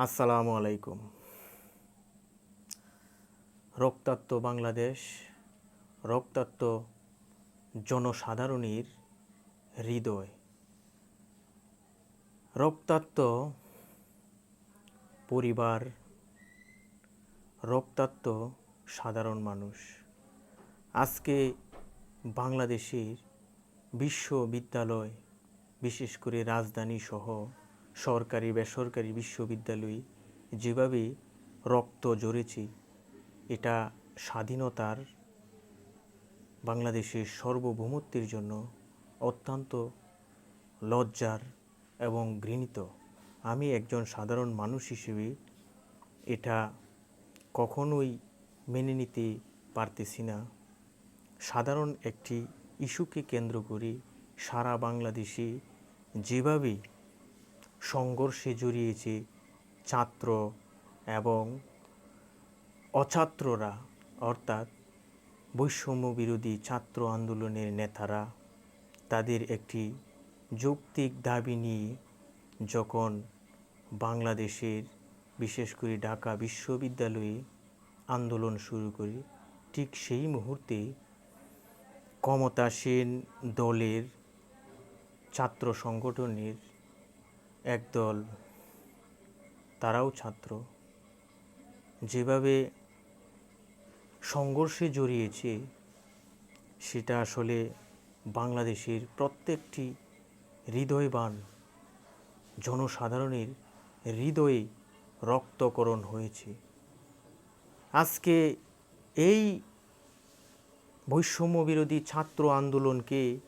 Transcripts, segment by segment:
আসসালামু আলাইকুম। রক্তাক্ত বাংলাদেশ, রক্তাক্ত জনসাধারণের হৃদয়। রক্তাক্ত পরিবার, রক্তাক্ত সাধারণ মানুষ। আজকে বাংলাদেশের বিশ্ববিদ্যালয়, বিশেষ করে রাজধানী সহ সরকারি, বেসরকারি বিশ্ববিদ্যালয় যেভাবে রক্ত জড়েছে এটা স্বাধীনতার বাংলাদেশের সার্বভৌমত্বের জন্য অত্যন্ত লজ্জার এবং ঘৃণিত। আমি একজন সাধারণ মানুষ হিসেবে এটা কখনোই মেনে নিতে পারতেছি না। সাধারণ একটি ইস্যুকে কেন্দ্র করে সারা বাংলাদেশে যেভাবে সংঘর্ষে জড়িয়েছে ছাত্র এবং অছাত্ররা, অর্থাৎ বৈষম্য বিরোধী ছাত্র আন্দোলনের নেতারা তাদের একটি যৌক্তিক দাবি নিয়ে যখন বাংলাদেশের, বিশেষ করে ঢাকা বিশ্ববিদ্যালয়ে আন্দোলন শুরু করে, ঠিক সেই মুহূর্তে ক্ষমতাসীন দলের ছাত্র সংগঠনের একদল তারাও ছাত্র। যেভাবে সংঘর্ষে জড়িয়েছে, সেটা আসলে বাংলাদেশের প্রত্যেকটি হৃদয়বান জনসাধারণের হৃদয়ে রক্তকরণ হয়েছে। আজকে এই বৈষম্য বিরোধী ছাত্র আন্দোলনকে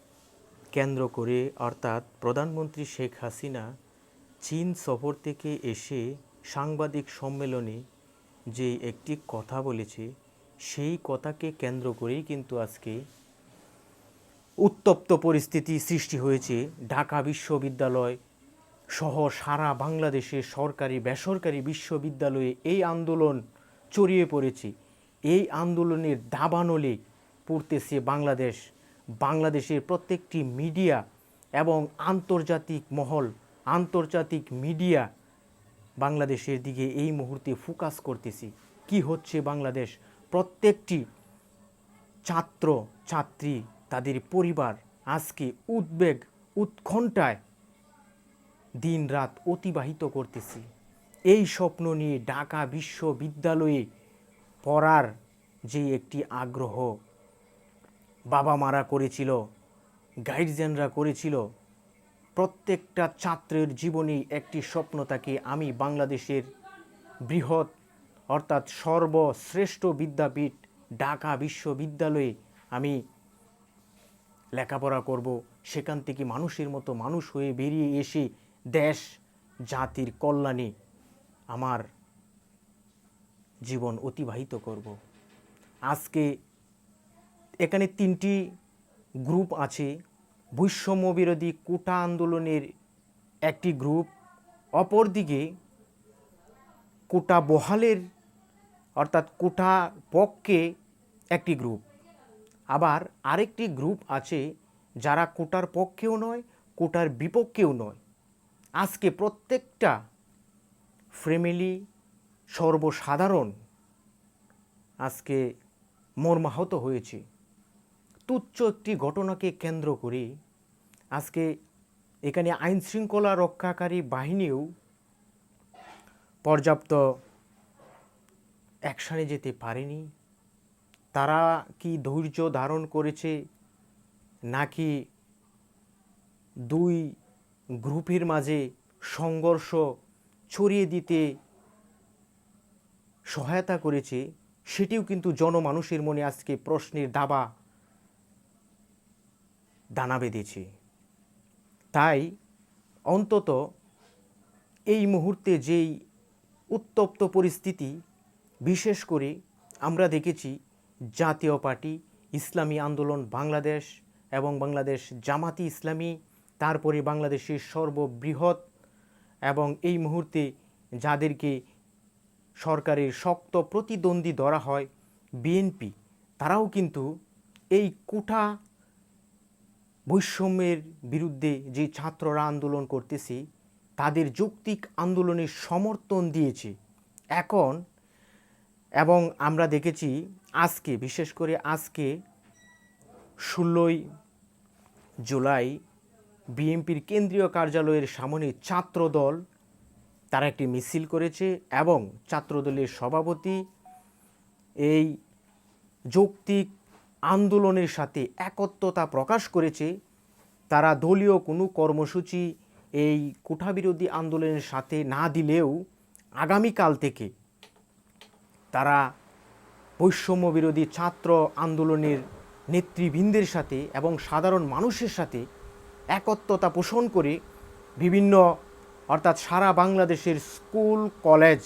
কেন্দ্র করে, অর্থাৎ প্রধানমন্ত্রী শেখ হাসিনা চীন সফর থেকে এসে সাংবাদিক সম্মেলনে যে একটি কথা বলেছে, সেই কথাকে কেন্দ্র করেই কিন্তু আজকে উত্তপ্ত পরিস্থিতি সৃষ্টি হয়েছে। ঢাকা বিশ্ববিদ্যালয় সহ সারা বাংলাদেশের সরকারি, বেসরকারি বিশ্ববিদ্যালয়ে এই আন্দোলন চড়িয়ে পড়েছে। এই আন্দোলনের দাবানলে পড়তেছে বাংলাদেশ। বাংলাদেশের প্রত্যেকটি মিডিয়া এবং আন্তর্জাতিক মহল আন্তর্জাতিক মিডিয়া বাংলাদেশের দিকে এই মুহূর্তে ফোকাস করতেছি। কি হচ্ছে বাংলাদেশ? প্রত্যেকটি ছাত্র, ছাত্রী, তাদের পরিবার আজকে উদ্বেগ, উৎকণ্ঠায় দিন রাত অতিবাহিত করতেছি। এই স্বপ্ন নিয়ে ঢাকা বিশ্ববিদ্যালয়ে পড়ার যে একটি আগ্রহ বাবা মারা করেছিল গাইডজেনরা করেছিল প্রত্যেকটা ছাত্রের জীবনে একটি স্বপ্ন থাকে, আমি বাংলাদেশের বৃহৎ, অর্থাৎ সর্বশ্রেষ্ঠ বিদ্যাপীঠ, ঢাকা বিশ্ববিদ্যালয়ে আমি লেখাপড়া করব। সেখান থেকে মানুষের মতো মানুষ হয়ে বেরিয়ে এসে দেশ, জাতির কল্যাণে আমার জীবন অতিবাহিত করব। আজকে এখানে তিনটি গ্রুপ আছে। বৈষম্য বিরোধী কোটা আন্দোলনের একটি গ্রুপ, অপরদিকে কোটা বহালের, অর্থাৎ কোটা পক্ষে একটি গ্রুপ। আবার আরেকটি গ্রুপ আছে যারা কোটার পক্ষেও নয়, কোটার বিপক্ষেও নয়। আজকে প্রত্যেকটা ফ্যামিলি সর্বসাধারণ আজকে মর্মাহত হয়েছে। তুচ্ছ একটি ঘটনাকে কেন্দ্র করে আজকে এখানে আইন শৃঙ্খলা রক্ষাকারী বাহিনীও পর্যাপ্ত অ্যাকশানে যেতে পারেনি। তারা কি ধৈর্য ধারণ করেছে নাকি দুই গ্রুপের মাঝে সংঘর্ষ ছড়িয়ে দিতে সহায়তা করেছে, সেটিও কিন্তু জনমানুষের মনে আজকে প্রশ্নের দাবা দানা বেঁধেছে। তাই অন্তত এই মুহূর্তে যেই উত্তপ্ত পরিস্থিতি, বিশেষ করে আমরা দেখেছি জাতীয় পার্টি, ইসলামী আন্দোলন, বাংলাদেশ এবং বাংলাদেশ জামাতি ইসলামী, তারপরে বাংলাদেশের সর্ববৃহৎ এবং এই মুহূর্তে যাদেরকে সরকারের শক্ত প্রতিদ্বন্দ্বী ধরা হয় বিএনপি, তারাও কিন্তু এই কোঠা বৈষম্যের বিরুদ্ধে যে ছাত্ররা আন্দোলন করতেছে, তাদের যৌক্তিক আন্দোলনের সমর্থন দিয়েছে। এখন, এবং আমরা দেখেছি আজকে, বিশেষ করে আজকে ষোলোই জুলাই, বিএনপির কেন্দ্রীয় কার্যালয়ের সামনে ছাত্রদল, তারা একটি মিছিল করেছে এবং ছাত্রদলের সভাপতি এই যৌক্তিক আন্দোলনের সাথে একত্রতা প্রকাশ করেছে, তারা দলীয় কোনো কর্মসূচি এই কোঠাবিরোধী আন্দোলনের সাথে না দিলেও আগামীকাল থেকে তারা বৈষম্য বিরোধী ছাত্র আন্দোলনের নেতৃবৃন্দের সাথে এবং সাধারণ মানুষের সাথে একত্রতা পোষণ করে বিভিন্ন, অর্থাৎ সারা বাংলাদেশের স্কুল, কলেজ,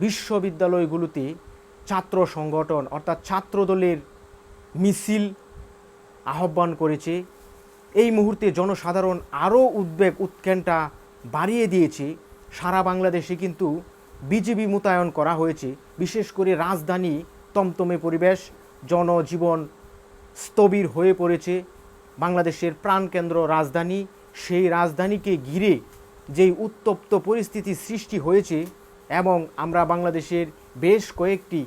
বিশ্ববিদ্যালয়গুলোতে ছাত্র সংগঠন, অর্থাৎ ছাত্রদলের মিছিল আহ্বান করেছে। এই মুহূর্তে জনসাধারণ আরও উদ্বেগ, উৎকণ্ঠা বাড়িয়ে দিয়েছে। সারা বাংলাদেশে কিন্তু বিজেপি মোতায়েন করা হয়েছে। বিশেষ করে রাজধানী তমতমে পরিবেশ, জনজীবন স্থবির হয়ে পড়েছে। বাংলাদেশের প্রাণকেন্দ্র রাজধানী, সেই রাজধানীকে ঘিরে যেই উত্তপ্ত পরিস্থিতি সৃষ্টি হয়েছে এবং আমরা বাংলাদেশের বেশ কয়েকটি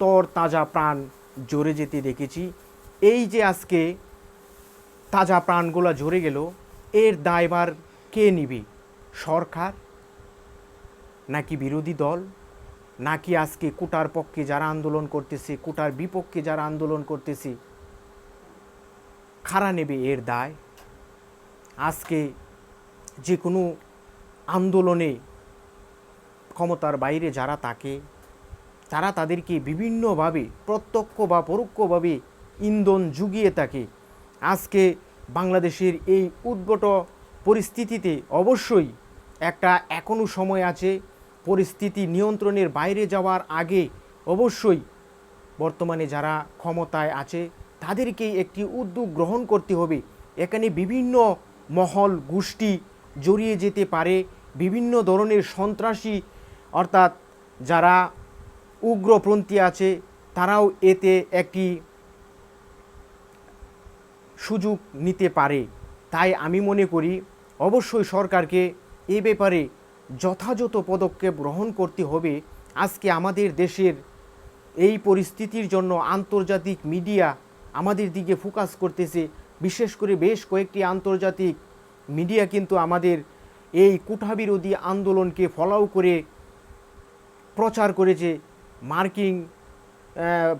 তর তাজা প্রাণ জোরে যেতে দেখেছি। এই যে আজকে তাজা প্রাণগুলো ঝরে গেল, এর দায়বার কে নিবে? সরকার? নাকি বিরোধী দল? নাকি আজকে কোটার পক্ষে যারা আন্দোলন করতেছে, কোটার বিপক্ষে যারা আন্দোলন করতেছে, খাড়া নেবে এর দায়? আজকে যে কোনো আন্দোলনে ক্ষমতার বাইরে যারা থাকে তারা তাদেরকে বিভিন্নভাবে প্রত্যক্ষ বা পরোক্ষভাবে ইন্ধন জুগিয়ে থাকে। আজকে বাংলাদেশের এই উদ্ভট পরিস্থিতিতে অবশ্যই একটা এখনও সময় আছে, পরিস্থিতি নিয়ন্ত্রণের বাইরে যাওয়ার আগে অবশ্যই বর্তমানে যারা ক্ষমতায় আছে, তাদেরকেই একটি উদ্যোগ গ্রহণ করতে হবে। এখানে বিভিন্ন মহল গোষ্ঠী জড়িয়ে যেতে পারে, বিভিন্ন ধরনের সন্ত্রাসী অর্থাৎ যারা উগ্রপন্থী আছে, তারাও এতে একটি সুযোগ নিতে পারে। তাই আমি মনে করি, অবশ্যই সরকারকে এ ব্যাপারে যথাযথ পদক্ষেপ গ্রহণ করতে হবে। আজকে আমাদের দেশের এই পরিস্থিতির জন্য আন্তর্জাতিক মিডিয়া আমাদের দিকে ফোকাস করতেছে। বিশেষ করে বেশ কয়েকটি আন্তর্জাতিক মিডিয়া কিন্তু আমাদের এই কুঠাবিরোধী আন্দোলনকে ফলাও করে প্রচার করেছে। মার্কিন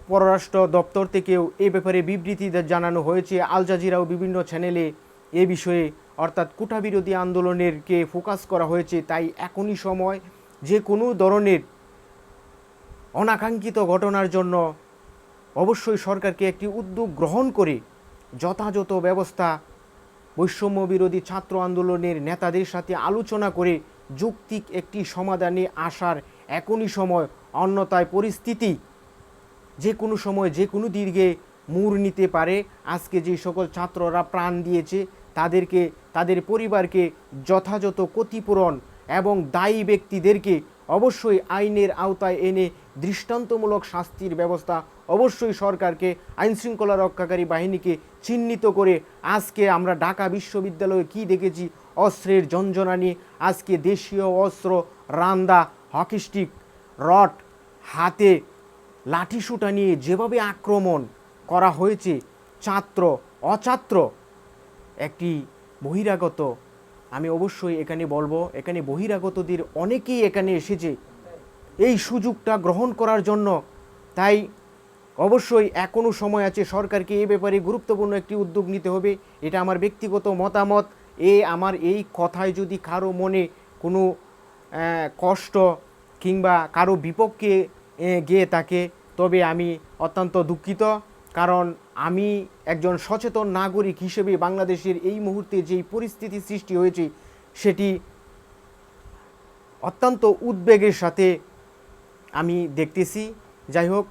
পররাষ্ট্র দপ্তর থেকেও এ ব্যাপারে বিবৃতি জানানো হয়েছে। আল জাজিরাও বিভিন্ন চ্যানেলে এ বিষয়ে অর্থাৎ কুঠাবিরোধী আন্দোলনেরকে ফোকাস করা হয়েছে তাই এখনই সময় যে কোনো ধরনের অনাকাঙ্ক্ষিত ঘটনার জন্য অবশ্যই সরকারকে একটি উদ্যোগ গ্রহণ করে যথাযথ ব্যবস্থা, বৈষম্য বিরোধী ছাত্র আন্দোলনের নেতাদের সাথে আলোচনা করে যৌক্তিক একটি সমাধানে আসার এখনই সময় অন্যথায় পরিস্থিতি। যে কোনো সময়, যে কোনো দীর্ঘে মুড় নিতে পারে। আজকে যে সকল ছাত্ররা প্রাণ দিয়েছে, তাদেরকে, তাদের পরিবারকে যথাযথ ক্ষতিপূরণ এবং দায়ী ব্যক্তিদেরকে অবশ্যই আইনের আওতায় এনে দৃষ্টান্তমূলক শাস্তির ব্যবস্থা অবশ্যই সরকারকে, আইনশৃঙ্খলা রক্ষাকারী বাহিনীকে চিহ্নিত করে আজকে আমরা ঢাকা বিশ্ববিদ্যালয়ে কি দেখেছি? অস্ত্রের ঝঞ্ঝনানি আজকে দেশীয় অস্ত্র, রান্দা হকিস্টিক রড হাতে লাঠি লাঠিসুটা নিয়ে যেভাবে আক্রমণ করা হয়েছে, ছাত্র, অছাত্র, একটি বহিরাগত, আমি অবশ্যই এখানে বলব, এখানে বহিরাগতদের অনেকেই এখানে এসেছে। এই সুযোগটা গ্রহণ করার জন্য তাই অবশ্যই এখনও সময় আছে সরকারকে এ ব্যাপারে গুরুত্বপূর্ণ একটি উদ্যোগ নিতে হবে। এটা আমার ব্যক্তিগত মতামত। এ আমার এই কথায় যদি কারও মনে কোনো কষ্ট কিংবা কারও বিপক্ষে গিয়ে তাকে। তবে আমি অত্যন্ত দুঃখিত, কারণ আমি একজন সচেতন নাগরিক হিসেবে বাংলাদেশের এই মুহূর্তে যেই পরিস্থিতি সৃষ্টি হয়েছে, সেটি অত্যন্ত উদ্বেগের সাথে আমি দেখতেছি। যাই হোক,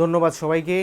ধন্যবাদ সবাইকে।